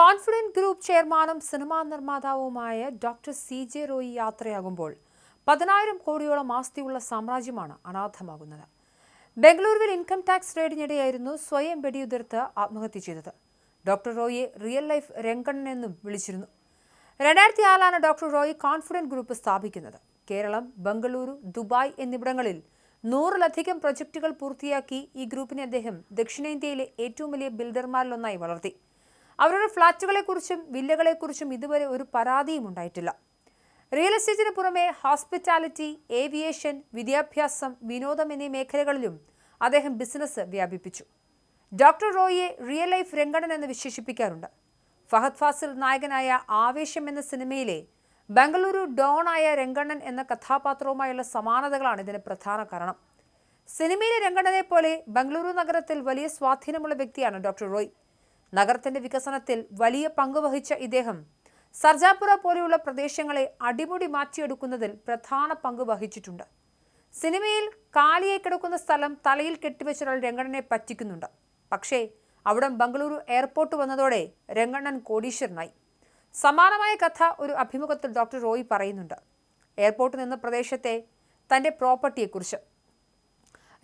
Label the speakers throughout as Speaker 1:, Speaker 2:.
Speaker 1: Confident group ചെയർമാനും cinema നിർമ്മാതാവുമായ doctor C J Roy യാത്രയാകുമ്പോൾ പതിനായിരം കോടിയോളം ആസ്തിയുള്ള സാമ്രാജ്യമാണ് അനാഥമാകുന്നത്. ബംഗളൂരുവിൽ ഇൻകം ടാക്സ് റെയ്ഡിനിടെയായിരുന്നു സ്വയം വെടിയുതിർത്ത് ആത്മഹത്യ ചെയ്തത്. ഡോക്ടർ റോയിയെ റിയൽ ലൈഫ് രംഗണ്ണൻ എന്നും വിളിച്ചിരുന്നു. രണ്ടായിരത്തി ആറിലാണ് ഡോക്ടർ റോയി കോൺഫിഡന്റ് ഗ്രൂപ്പ് സ്ഥാപിക്കുന്നത്. കേരളം ബംഗളൂരു ദുബായ് എന്നിവിടങ്ങളിൽ നൂറിലധികം പ്രൊജക്ടുകൾ പൂർത്തിയാക്കി ഈ ഗ്രൂപ്പിനെ അദ്ദേഹം ദക്ഷിണേന്ത്യയിലെ ഏറ്റവും വലിയ ബിൽഡർമാരിലൊന്നായി വളർത്തി. അവരുടെ ഫ്ളാറ്റുകളെക്കുറിച്ചും വില്ലകളെക്കുറിച്ചും ഇതുവരെ ഒരു പരാതിയും ഉണ്ടായിട്ടില്ല. റിയൽ എസ്റ്റേറ്റിന് പുറമെ ഹോസ്പിറ്റാലിറ്റി ഏവിയേഷൻ വിദ്യാഭ്യാസം വിനോദം എന്നീ മേഖലകളിലും അദ്ദേഹം ബിസിനസ് വ്യാപിപ്പിച്ചു. ഡോക്ടർ റോയിയെ റിയൽ ലൈഫ് രംഗണൻ എന്ന് വിശേഷിപ്പിക്കാറുണ്ട്. ഫഹദ് ഫാസിൽ നായകനായ ആവേശം എന്ന സിനിമയിലെ ബംഗളൂരു ഡോണായ രംഗണ്ണൻ എന്ന കഥാപാത്രവുമായുള്ള സമാനതകളാണ് ഇതിന് പ്രധാന കാരണം. സിനിമയിലെ രംഗണ്ണനെ പോലെ ബംഗളൂരു നഗരത്തിൽ വലിയ സ്വാധീനമുള്ള വ്യക്തിയാണ് ഡോക്ടർ റോയ്. നഗരത്തിന്റെ വികസനത്തിൽ വലിയ പങ്കുവഹിച്ച ഇദ്ദേഹം സർജാപുര പോലെയുള്ള പ്രദേശങ്ങളെ അടിമുടി മാറ്റിയെടുക്കുന്നതിൽ പ്രധാന പങ്ക് വഹിച്ചിട്ടുണ്ട്. സിനിമയിൽ കാലിയെ കിടക്കുന്ന സ്ഥലം തലയിൽ കെട്ടിവെച്ചൊരാൾ രംഗണ്ണനെ പറ്റിക്കുന്നുണ്ട്. പക്ഷേ അവിടം ബംഗളൂരു എയർപോർട്ട് വന്നതോടെ രംഗണ്ണൻ കോടീശ്വരനായി. സമാനമായ കഥ ഒരു അഭിമുഖത്തിൽ ഡോക്ടർ റോയ് പറയുന്നുണ്ട്. എയർപോർട്ട് നിന്ന പ്രദേശത്തെ തന്റെ പ്രോപ്പർട്ടിയെക്കുറിച്ച്.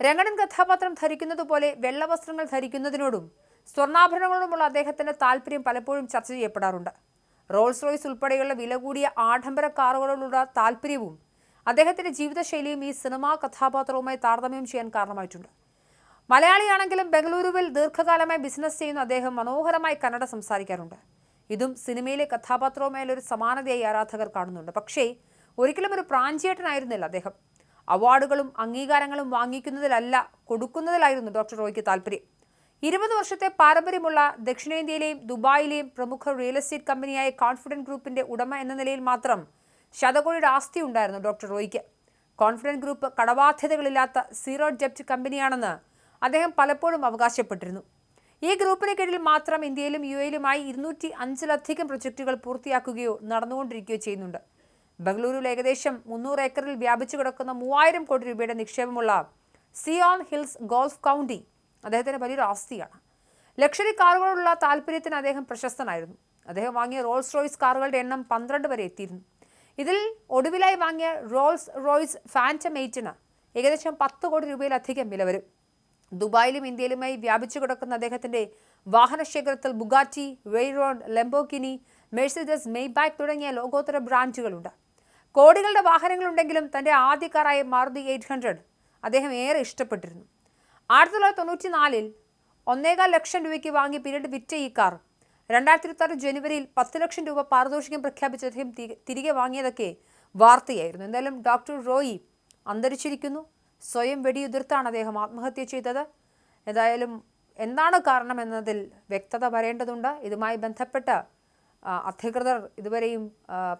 Speaker 1: രംഗണൻ കഥാപാത്രം ധരിക്കുന്നതുപോലെ വെള്ളവസ്ത്രങ്ങൾ ധരിക്കുന്നതിനോടും സ്വർണാഭരണങ്ങളോടുമുള്ള അദ്ദേഹത്തിന്റെ താല്പര്യം പലപ്പോഴും ചർച്ച ചെയ്യപ്പെടാറുണ്ട്. റോൾസ് റോയ്സ് ഉൾപ്പെടെയുള്ള വില കൂടിയ ആഡംബര കാറുകളോടുള്ള താല്പര്യവും അദ്ദേഹത്തിന്റെ ജീവിതശൈലിയും ഈ സിനിമാ കഥാപാത്രവുമായി താരതമ്യം ചെയ്യാൻ കാരണമായിട്ടുണ്ട്. മലയാളിയാണെങ്കിലും ബംഗളൂരുവിൽ ദീർഘകാലമായി ബിസിനസ് ചെയ്യുന്ന അദ്ദേഹം മനോഹരമായി കന്നഡ സംസാരിക്കാറുണ്ട്. ഇതും സിനിമയിലെ കഥാപാത്രവുമായുള്ള ഒരു സമാനതയായി ആരാധകർ കാണുന്നുണ്ട്. പക്ഷേ ഒരിക്കലും ഒരു പ്രാഞ്ചിയേട്ടനായിരുന്നില്ല അദ്ദേഹം. അവാർഡുകളും അംഗീകാരങ്ങളും വാങ്ങിക്കുന്നതിലല്ല കൊടുക്കുന്നതിലായിരുന്നു ഡോക്ടർ റോയ്ക്ക് താല്പര്യം ഇരുപത് വർഷത്തെ പാരമ്പര്യമുള്ള ദക്ഷിണേന്ത്യയിലെയും ദുബായിലെയും പ്രമുഖ റിയൽ എസ്റ്റേറ്റ് കമ്പനിയായ കോൺഫിഡന്റ് ഗ്രൂപ്പിന്റെ ഉടമ എന്ന നിലയിൽ മാത്രം ശതകോടിയുടെ ആസ്തി ഉണ്ടായിരുന്നു ഡോക്ടർ റോയ്ക്ക്. കോൺഫിഡന്റ് ഗ്രൂപ്പ് കടബാധ്യതകളില്ലാത്ത സീറോ ഡെപ്റ്റ് കമ്പനിയാണെന്ന് അദ്ദേഹം പലപ്പോഴും അവകാശപ്പെട്ടിരുന്നു. ഈ ഗ്രൂപ്പിന് കീഴിൽ മാത്രം ഇന്ത്യയിലും യു എയിലുമായി ഇരുന്നൂറ്റി അഞ്ചിലധികം പ്രൊജക്ടുകൾ പൂർത്തിയാക്കുകയോ നടന്നുകൊണ്ടിരിക്കുകയോ ചെയ്യുന്നുണ്ട്. ബംഗളൂരുവിൽ ഏകദേശം മുന്നൂറ് ഏക്കറിൽ വ്യാപിച്ചു കിടക്കുന്ന മൂവായിരം കോടി രൂപയുടെ നിക്ഷേപമുള്ള സിയോൺ ഹിൽസ് ഗോൾഫ് കൗണ്ടി അദ്ദേഹത്തിന് വലിയൊരു ആസ്തിയാണ്. ലക്ഷറി കാറുകളോടുള്ള താല്പര്യത്തിന് അദ്ദേഹം പ്രശസ്തനായിരുന്നു. അദ്ദേഹം വാങ്ങിയ റോൾസ് റോയ്സ് കാറുകളുടെ എണ്ണം പന്ത്രണ്ട് വരെ എത്തിയിരുന്നു. ഇതിൽ ഒടുവിലായി വാങ്ങിയ റോൾസ് റോയ്സ് ഫാന്റം എയ്റ്റിന് ഏകദേശം പത്ത് കോടി രൂപയിലധികം വില വരും. ദുബായിലും ഇന്ത്യയിലുമായി വ്യാപിച്ചു കിടക്കുന്ന അദ്ദേഹത്തിന്റെ വാഹനശേഖരത്തിൽ Bugatti Veyron Lamborghini Mercedes Maybach തുടങ്ങിയ ലോകോത്തര ബ്രാൻഡുകളുണ്ട്. കോടികളുടെ വാഹനങ്ങളുണ്ടെങ്കിലും തന്റെ ആദ്യ കാറായ മാറുതി എയ്റ്റ് ഹൺഡ്രഡ് അദ്ദേഹം ഏറെ ഇഷ്ടപ്പെട്ടിരുന്നു. ആയിരത്തി തൊള്ളായിരത്തി തൊണ്ണൂറ്റി നാലിൽ ഒന്നേകാൽ ലക്ഷം രൂപയ്ക്ക് വാങ്ങി പിന്നീട് വിറ്റ ഈ കാർ. രണ്ടായിരത്തി ഇരുപത്തി ജനുവരിയിൽ പത്ത് ലക്ഷം രൂപ പാരിതോഷികം പ്രഖ്യാപിച്ച അദ്ദേഹം തിരികെ വാങ്ങിയതൊക്കെ വാർത്തയായിരുന്നു. എന്തായാലും ഡോക്ടർ റോയി അന്തരിച്ചിരിക്കുന്നു. സ്വയം വെടിയുതിർത്താണ് അദ്ദേഹം ആത്മഹത്യ ചെയ്തത്. എന്തായാലും എന്താണ് കാരണം എന്നതിൽ വ്യക്തത വരേണ്ടതുണ്ട്. ഇതുമായി ബന്ധപ്പെട്ട് അധികൃതർ ഇതുവരെയും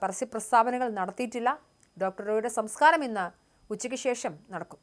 Speaker 1: പരസ്യ പ്രസ്താവനകൾ നടത്തിയിട്ടില്ല. ഡോക്ടർ റോയിയുടെ സംസ്കാരം ഇന്ന് ഉച്ചയ്ക്ക് ശേഷം നടക്കും.